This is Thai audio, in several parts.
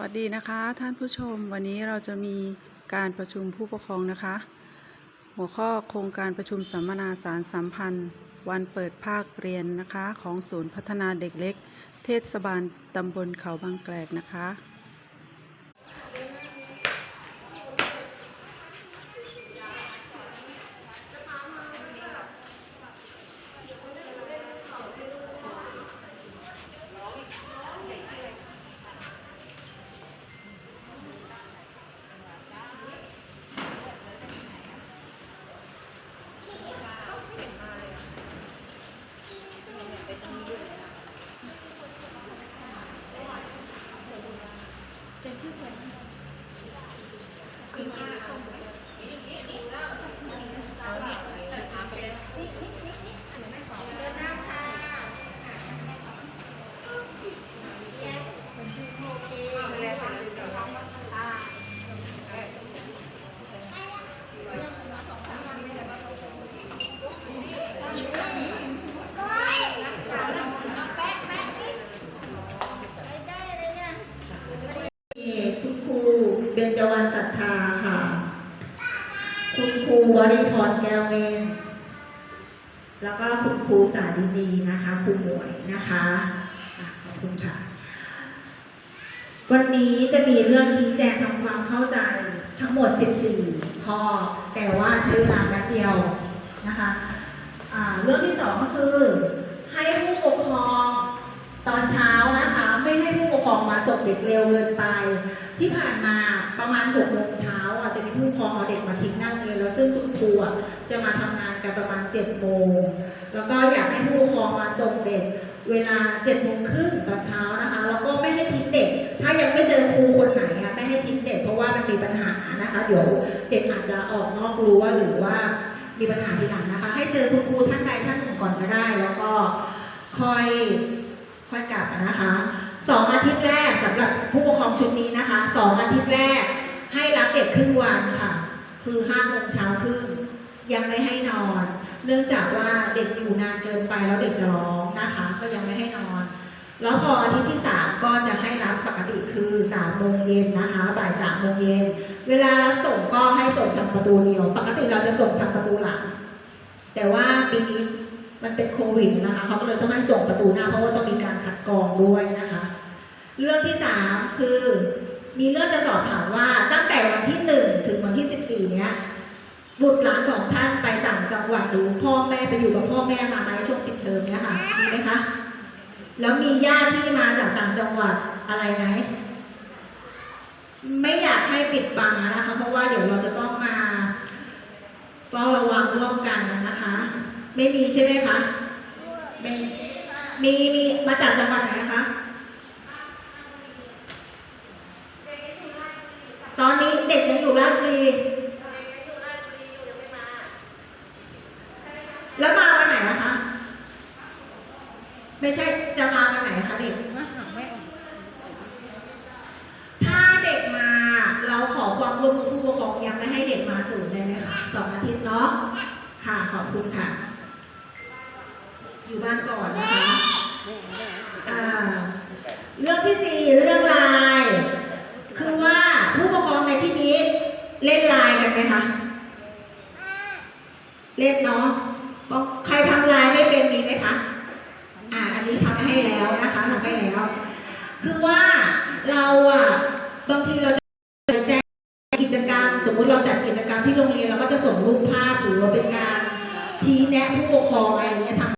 วัสดีนะคะท่านผู้ชมวันนี้เราจะมีการประชุมผู้ปกครองนะคะ หัวข้อโครงการประชุมสัมมนาสารสัมพันธ์ วันเปิดภาคเรียนนะคะ ของศูนย์พัฒนาเด็กเล็ก เทศบาลตำบลเขาบางแกลกนะคะ คุณครูเบ ญจวรรณสัจชาค่ะ คุณครูวริพรแก้วเมนแล้วก็คุณครูสาดินีนะคะครูหมวยนะคะขอบคุณค่ะ วันนี้จะมีเรื่องชี้แจงทำความเข้าใจทั้งหมด 14 ข้อ แต่ว่าใช้เวลาแป๊บเดียวนะคะเรื่องที่สองก็คือให้ผู้ปกครองตอนเช้านะคะ ไม่ให้ผู้ป ครองมาส่งเด็กเร็วเกินไป ที่ผ่านมาประมาณ6โมงเช้าอะจะมีผู้ปกครองเอาเด็กมาทิ้งหนั่งเรียนแล้วซึ่งคุณครูอะจะมาทำงานกันประมาณ7โมงแล้วก็อยากให้ผู้ปกครองมาส่งเด็กเวลา7โมงครึ่งตอนเช้านะคะแล้วก็ไม่ให้ทิ้งเด็ก ถ้ายังไม่เจอครูคนไหนอะไม่ให้ทิ้งเด็กเพราะว่ามันมีปัญหานะคะ เดี๋ยวเด็กอาจจะออกนอกรั้วหรือว่ามีปัญหาทีหลังนะคะ ให้เจอคุณครูท่านใดท่านหนึ่งก่อนก็ได้ แล้วก็คอย ค่อยกลับนะคะสองอาทิตย์แรกสำหรับผู้ปกครองชุดนี้นะคะสองอาทิตย์แรกให้รับเด็กครึ่งวันค่ะ คือห้าโมงเช้าครึ่งยังไม่ให้นอน เนื่องจากว่าเด็กอยู่นานเกินไปแล้วเด็กจะร้องนะคะ ก็ยังไม่ให้นอน แล้วพออาทิตย์ที่สามก็จะให้รับปกติคือสามโมงเย็นนะคะบ่ายสามโมงเย็นเวลารับส่งก็ให้ส่งทางประตูเดียว ปกติเราจะส่งทางประตูหลัง แต่ว่าปีนี้ มันเป็นโควิดนะคะเขาก็เลยต้องให้ส่งประตูหน้า เพราะว่าต้องมีการคัดกรองด้วยนะคะ เรื่องที่สามคือ มีเรื่องจะสอบถามว่าตั้งแต่วันที่หนึ่งถึงวันที่สิบสี่เนี้ยบุตรหลานของท่านไปต่างจังหวัดหรือพ่อแม่ไปอยู่กับพ่อแม่มาไหมช่วงปิดเทอมเนี้ยค่ะมีไหมคะแล้วมีญาติที่มาจากต่างจังหวัดอะไรไหมไม่อยากให้ปิดบังนะคะ เพราะว่าเดี๋ยวเราจะต้องมาเฝ้าระวังร่วมกันนะคะ ไม่มีใช่ไหมคะไม่มีมีมาจากจังหวัดไหนนะคะ ตอนนี้เด็กยังอยู่ราชบุรีแล้วมาวันไหนนะคะ ไม่ใช่จะมาวันไหนคะเด็กถ้าเด็กมาเราขอความร่วมมือผู้ปกครองยังไม่ให้เด็กมาศูนย์เลยนะคะสองอาทิตย์เนาะค่ะขอบคุณค่ะ อยู่บ้านก่อนนะคะอ่าเรื่องที่สี่เรื่องไลน์ คือว่าผู้ปกครองในที่นี้เล่นไลน์กันไหมคะ เล่นเนาะใครทำไลน์ไม่เป็นมีไหมคะ อ่า อันนี้ทำให้แล้วนะคะทำให้แล้ว คือว่าเราอะบางทีเราจะแจ้งกิจกรรม สมมุติเราจัดกิจกรรมที่โรงเรียนเราก็จะส่งรูปภาพหรือว่าเป็นการชี้แนะผู้ปกครองอะไรอย่างเงี้ยทาง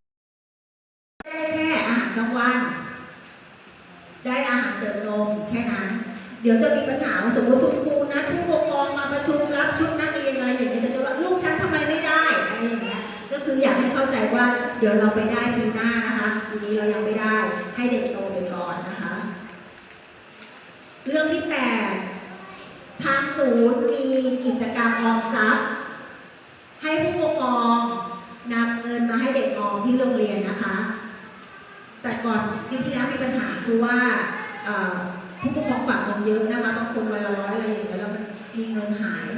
ได้แค่อาหารกลางวัน ได้อาหารเสริ มแค่นั้น เดี๋ยวจะมีปัญหาสมมติคุณครูนะผู้ปกครองมาประชุมรับชุดนักเรียนอะไรอย่างเงี้ยก็จะว่าลูกฉันทำไมไม่ได้อะไรอย่างเงี้ยก็คืออยากให้เข้าใจว่าเดี๋ยวเราไปได้ปีหน้านะคะปีนี้เรายังไม่ได้ให้เด็กโตไปก่อนนะคะ เรื่องที่แปดทางศูนย์มีกิจกรรมออมทรัพย์ ให้ผู้ปกครองนำเงินมาให้เด็กออมที่โรงเรียนนะคะ แต่ก่อนปีที่แล้วมีปัญหาคือว่า ผู้ปกครองฝากเงินเยอะนะคะบางคนวันละร้อยอะไรอย่างเงี้ยแล้วมันมีเงินหาย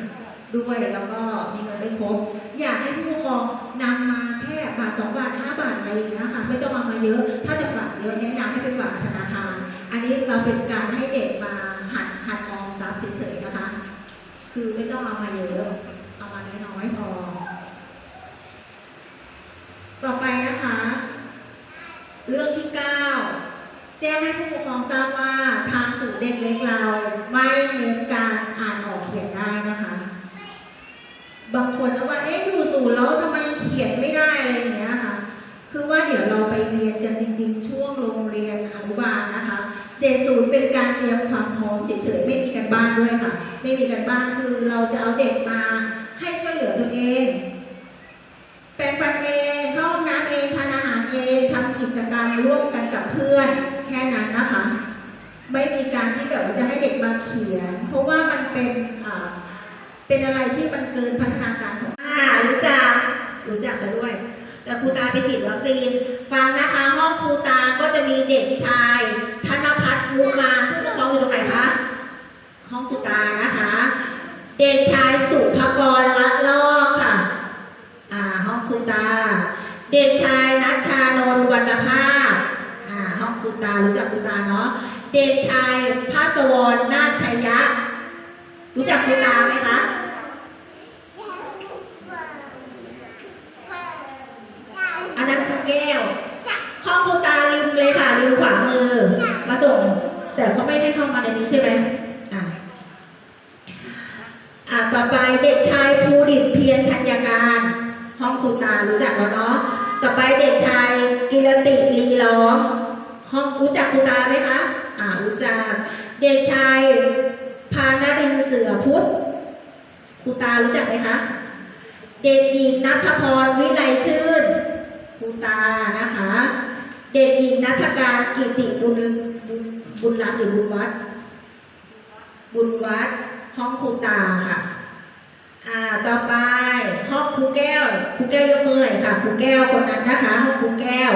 ด้วยแล้วก็มีเงินไม่ครบอยากให้ผู้ปกครองนำมาแค่บาทสองบาทห้าบาทอะไรอย่างเงี้ยค่ะไม่ต้องเอามาเยอะ ถ้าจะฝากเยอะแนะนำให้ไปฝากธนาคาร อันนี้เราเป็นการให้เด็กมาหัดหัดออมทรัพย์เฉยๆนะคะ คือไม่ต้องเอามาเยอะเอามาน้อยๆพอ ต่อไปนะคะ เรื่องที่9 แจ้งให้ผู้ปกครองทราบว่าทางศูนย์เด็กเล็กเราไม่เน้นการอ่านออกเขียนได้นะคะ บางคนก็ว่าเอ๊ะอยู่ศูนย์แล้วทำไมเขียนไม่ได้อะไรอย่างเงี้ยค่ะ คือว่าเดี๋ยวเราไปเรียนกันจริง ๆ ช่วงโรงเรียนอนุบาลนะคะ เด็กศูนย์เป็นการเตรียมความพร้อมเฉยๆไม่มีการบ้านด้วยค่ะ ไม่มีการบ้านคือเราจะเอาเด็กมาให้ช่วยเหลือตัวเองแปรงฟันเองเข้าห้องน้ำเองทานอาหารเองทำกิจกรรมร่วมกันกับเพื่อน แค่นั้นนะคะ ไม่มีการที่แบบว่าจะให้เด็กมาเขียน เพราะว่ามันเป็นอ่าเป็นอะไรที่มันเกินพัฒนาการของอ่ารู้จักรู้จักซะด้วยแล้วครูตาไปฉีดวัคซีน ฟังนะคะ ห้องครูตาก็จะมีเด็กชาย ธนพัฒน์มุมาผู้ปกครองอยู่ตรงไหนคะ ห้องครูตานะคะ เด็กชายสุภกรละลอกค่ะ อ่าห้องครูตา เด็กชายนัชชานนท์วรรณภาพ ห้องครูตารู้จักครูตาเนาะเด็กชายภาสวรนาคชัยยะ รู้จักครูตาไหมคะอันนั้นครูแก้วห้องครูตาริมเลยค่ะริมขวามือมาส่ง แต่เขาไม่ได้เข้ามาในนี้ใช่ไหมอ่าอ่าต่อไปเด็กชายภูดิตเพียรธัญการ ห้องครูตารู้จักแล้วเนาะต่อไปเด็กชายกิรติลีล้อม ห้องรู้จักครูตาไหมคะ อ่ารู้จัก เด็กชายพานรินเสือพุทธครูตารู้จักไหมคะ เด็กหญิงนัทพรวิไลชื่นครูตานะคะ เด็กหญิงนัทการกิติบุญบุญรัตน์หรือบุญวัด บุญวัดห้องครูตาค่ะอ่าต่อไปห้องครูแก้วครูแก้วยกมือหน่อยค่ะครูแก้วคนนั้นนะคะห้องครูแก้ว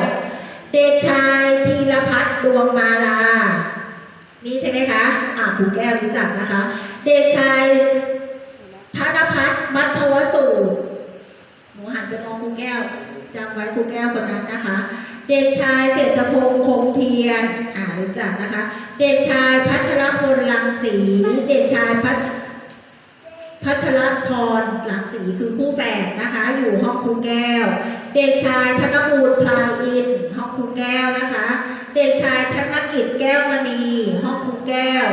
เด็กชายธีรพัฒน์ดวงมาลา นี่ใช่ไหมคะอ่าครูแก้วรู้จักนะคะ เด็กชายธนพัฒน์มัทวสูตรหนูหันไปมองครูแก้วจำไว้ครูแก้วคนนั้นนะคะ เด็กชายเศรษฐพงษ์คงเพียรอ่ารู้จักนะคะ เด็กชายพัชรพลลังสี เด็กชายพัชพัชรพรลังสีคือคู่แฝดนะคะ อยู่ห้องครูแก้ว เด็กชายธนบูรพลายอิน ห้องครูแก้วนะคะ เด็กชายธนกิจแก้วมณี ห้องครูแก้ว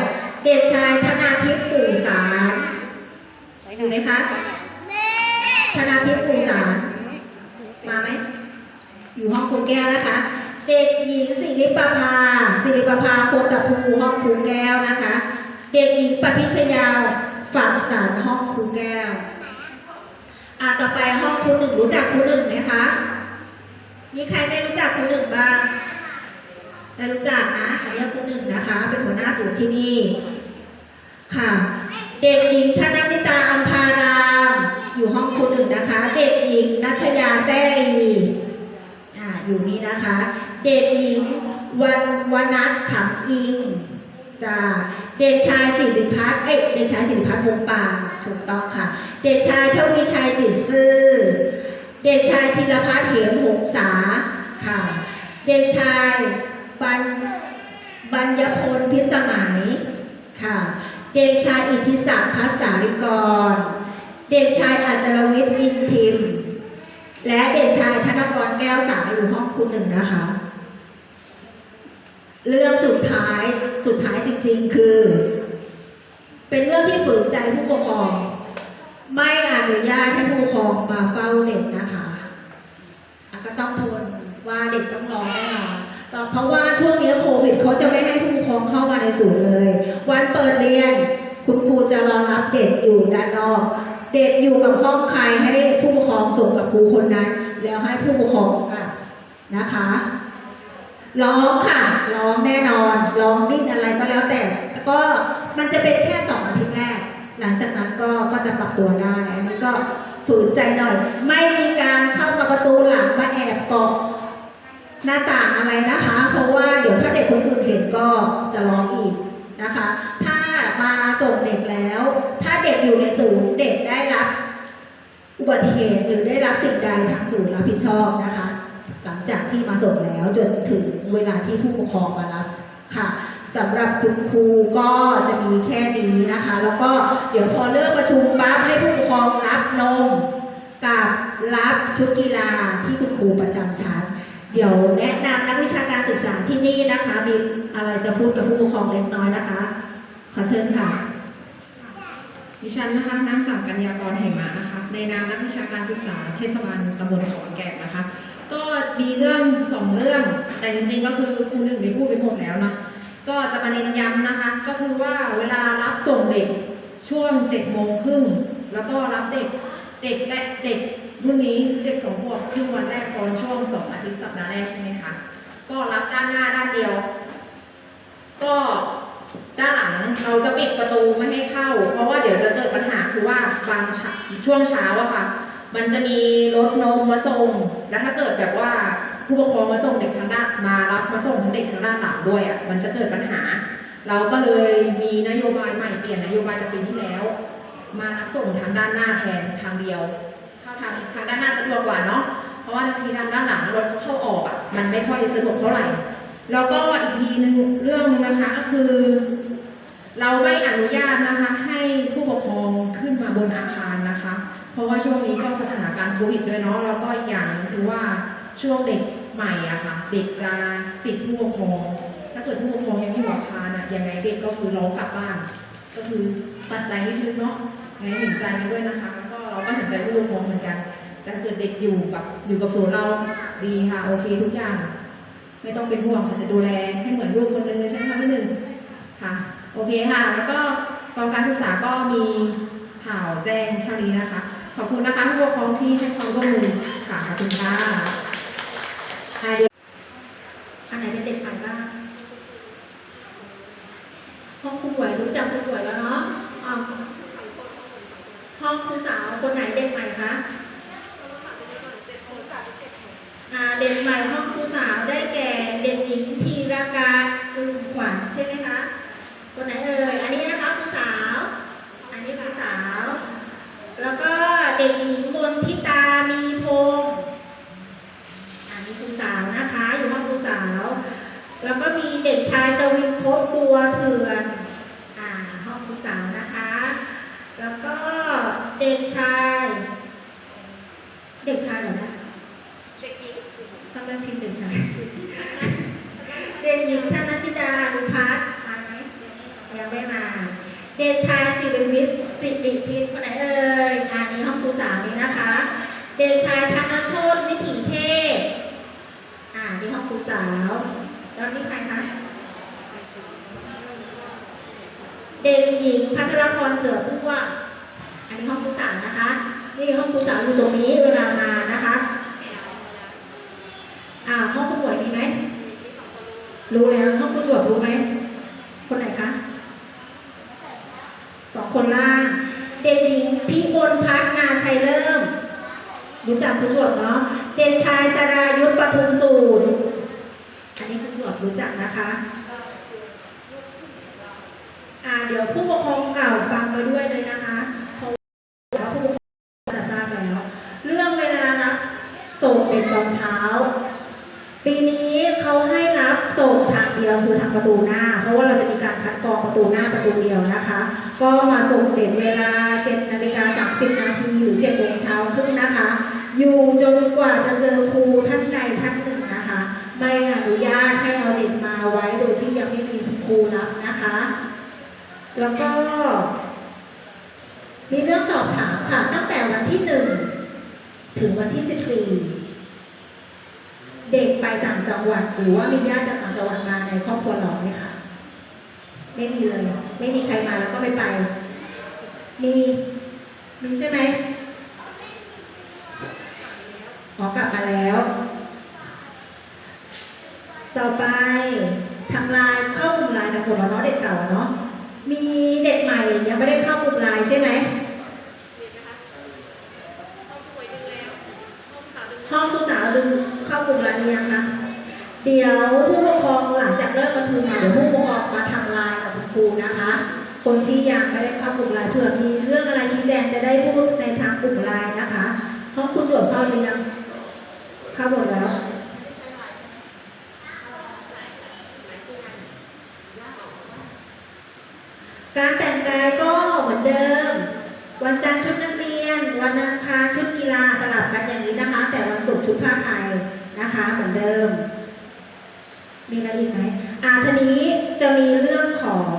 เด็กชายธนาทิพย์ปู่สารอยู่ไหมคะธนาทิพย์ปู่สารมาไหมอยู่ห้องครูแก้วนะคะ เด็กหญิงสิริประภาสิริประภาโคตภูห้องครูแก้วนะคะ เด็กหญิงปพิชยาฝากสารห้องครูแก้ว อ่าต่อไปห้องครูหนึ่งรู้จักครูหนึ่งไหมคะมีใครไม่รู้จักครูหนึ่งบ้างไม่รู้จักนะอันนี้ครูหนึ่งนะคะ เป็นหัวหน้าศูนย์ที่นี่ค่ะ เด็กหญิงธนมิตาอัมพารามอยู่ห้องครูหนึ่งนะคะ เด็กหญิงนัชยาแซ่ลีอ่าอยู่นี่นะคะ เด็กหญิงวันวนัทขำอิง จ้าเด็กชายสิริพัฒน์เอ้เด็กชายสิริพัฒน์วงปาถูกต้องค่ะ เด็กชายทวีชัยจิตซื่อ เด็กชายธีรพัฒน์เหมหงษาค่ะ เด็กชายบัญบัญญพลพิสมัยค่ะ เด็กชายอิทธิศักดิ์พัสสาริกร เด็กชายอาจารวิทย์อินทิม และเด็กชายธนกรแก้วสายอยู่ห้องคุณหนึ่งนะคะ เรื่องสุดท้ายสุดท้ายจริง ๆ คือ เป็นเรื่องที่ฝืนใจผู้ปกครอง ไม่อนุญาตให้ผู้ปกครองมาเฝ้าเด็กนะคะก็ต้องทนว่าเด็กต้องรอแน่นอนเพราะว่าช่วงนี้โควิดเขาจะไม่ให้ผู้ปกครองเข้ามาในศูนย์เลย วันเปิดเรียน คุณครูจะรอรับเด็กอยู่ด้านนอก เด็กอยู่กับห้องใครให้ผู้ปกครองส่งกับครูคนนั้น แล้วให้ผู้ปกครองอะนะคะ ร้องค่ะ ร้องแน่นอน ร้องดิ้นอะไรก็แล้วแต่แต่ก็มันจะเป็นแค่สองอาทิตย์แรก หลังจากนั้นก็ก็จะปรับตัวได้อันนี้ก็ฝืนใจหน่อย ไม่มีการเข้ามาประตูหลังมาแอบเกาะหน้าต่างอะไรนะคะ เพราะว่าเดี๋ยวถ้าเด็กคนอื่นเห็นก็จะร้องอีกนะคะ ถ้ามาส่งเด็กแล้ว ถ้าเด็กอยู่ในศูนย์เด็กได้รับ อุบัติเหตุหรือได้รับสิ่งใดทางศูนย์รับผิดชอบนะคะ จากที่มาส่งแล้วจนถึงเวลาที่ผู้ปกครองมารับค่ะสำหรับคุณครูก็จะมีแค่นี้นะคะ แล้วก็เดี๋ยวพอเลิกประชุมปั๊บให้ผู้ปกครองรับนมกับรับชุดกีฬาที่คุณครูประจำชั้น เดี๋ยวแนะนำนักวิชาการศึกษาที่นี่นะคะ มีอะไรจะพูดกับผู้ปกครองเล็กน้อยนะคะ ขอเชิญค่ะดิฉันนะคะนางสาวกัญญากรเหมานะคะ ในนามนักวิชาการศึกษาเทศบาลตำบลเขาแก่นนะคะ ก็มีเรื่องสองเรื่อง แต่จริงๆก็คือครูหนึ่งได้พูดไปหมดแล้วนะก็จะมาเน้นย้ำนะคะ ก็คือว่าเวลารับส่งเด็กช่วงเจ็ดโมงครึ่งแล้วก็รับเด็กเด็กและเด็กรุ่นนี้เด็กสองขวบครึ่งวันแรกตอนช่วงสองอาทิตย์สัปดาห์แรกใช่ไหมคะก็รับด้านหน้าด้านเดียว ก็ด้านหลังเราจะปิดประตูไม่ให้เข้า เพราะว่าเดี๋ยวจะเกิดปัญหาคือว่าบางช่วงเช้าอะค่ะ มันจะมีรถนมมาส่ง แล้วถ้าเกิดแบบว่าผู้ปกครองมาส่งเด็กทางด้านมารับมาส่งทั้งเด็กทางด้านหลังด้วยอะมันจะเกิดปัญหา เราก็เลยมีนโยบายใหม่เปลี่ยนนโยบายจากปีที่แล้ว มารับส่งทางด้านหน้าแทนทางเดียวเข้าทางทางด้านหน้าสะดวกกว่าเนาะเพราะว่าทีทางด้านหลังรถเข้าออกอะมันไม่ค่อยสะดวกเท่าไหร่แล้วก็อีกทีหนึงเรื่องนึงนะคะก็คือ เราไม่อนุญาตนะคะให้ผู้ปกครองขึ้นมาบนอาคาร นะคะ เพราะว่าช่วงนี้ก็สถานการณ์โควิดด้วยเนาะแล้วก็อีกอย่างนึงคือว่าช่วงเด็กใหม่อะค่ะ เด็กจะติดผู้ปกครอง ถ้าเกิดผู้ปกครองยังอยู่อาคารอะยังไงเด็กก็คือร้องกลับบ้าน ก็คือปัจจัยนิดนึงเนาะยังไงเห็นใจด้วยนะคะแล้วก็เราก็เห็นใจผู้ปกครองเหมือนกัน แต่เกิดเด็กอยู่กับอยู่กับศูนย์เราดีค่ะโอเคทุกอย่าง ไม่ต้องเป็นห่วงจะดูแลให้เหมือนลูกคนนึงเลยใช่ไหมคะพี่หนึ่งค่ะ โอเคค่ะ แล้วก็กองการศึกษาก็มี ข่าวแจ้งเท่านี้นะคะ ขอบคุณนะคะผู้ปกครองที่ให้ความร่วมมือค่ะขอบคุณค่ะอันไหนเป็นเด็กใหม่บ้างห้องครูหวยรู้จักครูหวยแล้วเนาะห้องครูสาวคนไหนเด็กใหม่คะอ่าเด็กใหม่ห้องครูสาวได้แก่เด็กหญิงธีรการอึมขวัญใช่ไหมคะ คนไหนเอ่ย อันนี้นะคะครูสาว อั นนี้ครูสาว แล้วก็เด็กหญิงมนทิตามีพงษ์อันนี้ครูสาวนะคะอยู่ห้องครูสาว แล้วก็มีเด็กชายกวินพบบัวเถื่อนอ่าห้องครูสาวนะคะ แล้วก็เด็กชาย เด็กชายเหรอนะเด็กหญิงทำไมพิมพ์เด็กชายเด็กหญิงธนชิดาอนุพัฒน์มาไหมยังไม่มา เด็กชายสิริวิทย์สิริพิษคนไหนเอ่ยอันนี้ห้องครูสาวนี้นะคะ เด็กชายธนโชตวิถีเทพอ่านี่ห้องครูสาวแล้วนี่ใครคะเด็กหญิงพัทรพรเสือพุ่งว่าอันนี้ห้องครูสาวนะคะนี่ห้องครูสาวอยู่ตรงนี้เวลามานะคะอ่าห้องครูหมวยมีไหมรู้แล้วห้องครูจวบรู้ไหมคนไหนคะ สองคนล่าง เด็กหญิงพิมลพัฒนาชัยเริ่ม รู้จักครูจวบเนาะ เด็กชายสรายุทธปทุมสูตรอันนี้ครูจวบรู้จักนะคะอ่าเดี๋ยวผู้ปกครองเก่าฟังไปด้วยเลยนะคะเพราะว่าผู้ปกครองจะทราบแล้ว เรื่องเวลารับส่งเด็กตอนเช้า ปีนี้เขาให้รับ ส่งทางเดียวคือทางประตูหน้า เพราะว่าเราจะมีการคัดกรองประตูหน้าประตูเดียวนะคะ ก็มาส่งเด็กเวลา7นาฬิกา30 นาทีหรือ7โมงเช้าครึ่งนะคะ อยู่จนกว่าจะเจอครูท่านใดท่านหนึ่งนะคะ ไม่อนุญาตให้เอาเด็กมาไว้โดยที่ยังไม่มีครูรับนะคะ แล้วก็ มีเรื่องสอบถามค่ะตั้งแต่วันที่หนึ่งถึงวันที่สิบสี่ เด็กไปต่างจังหวัดหรือว่ามีญาติจากต่างจังหวัดมาในครอบครัวเราไหมคะไม่มีเลย ไม่มีใครมาแล้วก็ไม่ไป มีมีใช่ไหมอ๋อกลับมาแล้ว ต่อไปทำลายเข้ากลุ่มไลน์กันหมดแล้วเนาะเด็กเก่าอะเนาะมีเด็กใหม่ยังไม่ได้เข้ากลุ่มไลน์ใช่ไหมห้องครูสาวดึงเข้าวปรุงร้าเนี้นะคะเดี๋ยวผู้ปกครองหลังจากเลิกประชุมมาเดี๋ยวผู้ปกครองมาทางไลน์กับคุณครูนะคะ คนที่ยังไม่ได้ข้ากลุ่มไลน์เผื่อมีเรื่องอะไรชี้แจงจะได้พูดในทางกลุ่มไลน์นะคะห้องคุณจวบเข้าหรืยังเข้าหมดแล้วการแต่งกายก็เหมือนเดิม วันจันทร์ชุดนักเรียน วันอังคารชุดกีฬาสลับกันอย่างนี้นะคะ แต่วันศุกร์ชุดผ้าไทย นะคะเหมือนเดิม มีอะไรอีกไหมอาทีนี้จะมีเรื่องของ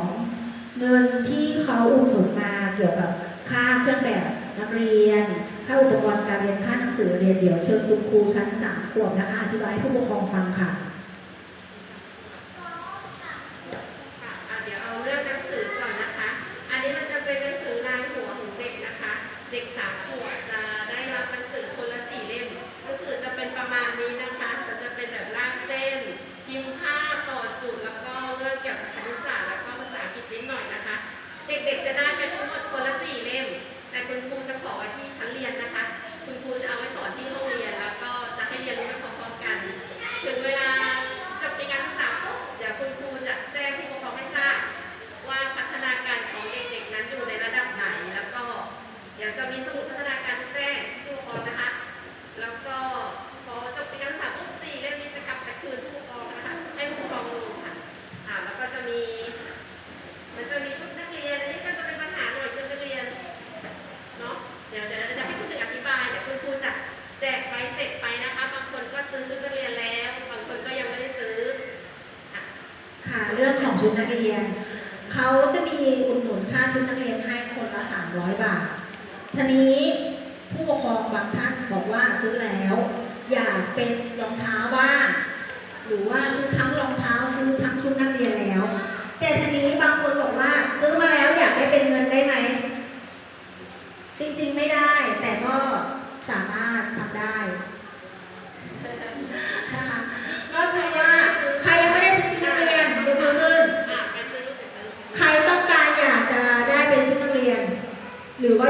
เงินที่เขาอุดหนุนมาเกี่ยวกับค่าเครื่องแบบนักเรียน ค่าอุปกรณ์การเรียนค่าหนังสือเรียนเดี๋ยวเชิญคุณครูชั้นสามขวบนะคะ อธิบายให้ผู้ปกครองฟังค่ะ 300 บาททีนี้ผู้ปกครองบางท่านบอกว่าซื้อแล้ว อยากเป็นรองเท้าบ้างหรือว่าซื้อทั้งรองเท้าซื้อทั้งชุดนักเรียนแล้ว แต่ทีนี้บางคนบอกว่าซื้อมาแล้วอยากได้เป็นเงินได้ไหมจริงๆไม่ได้ แต่ก็สามารถทำได้นะคะก็คือ หรือว่า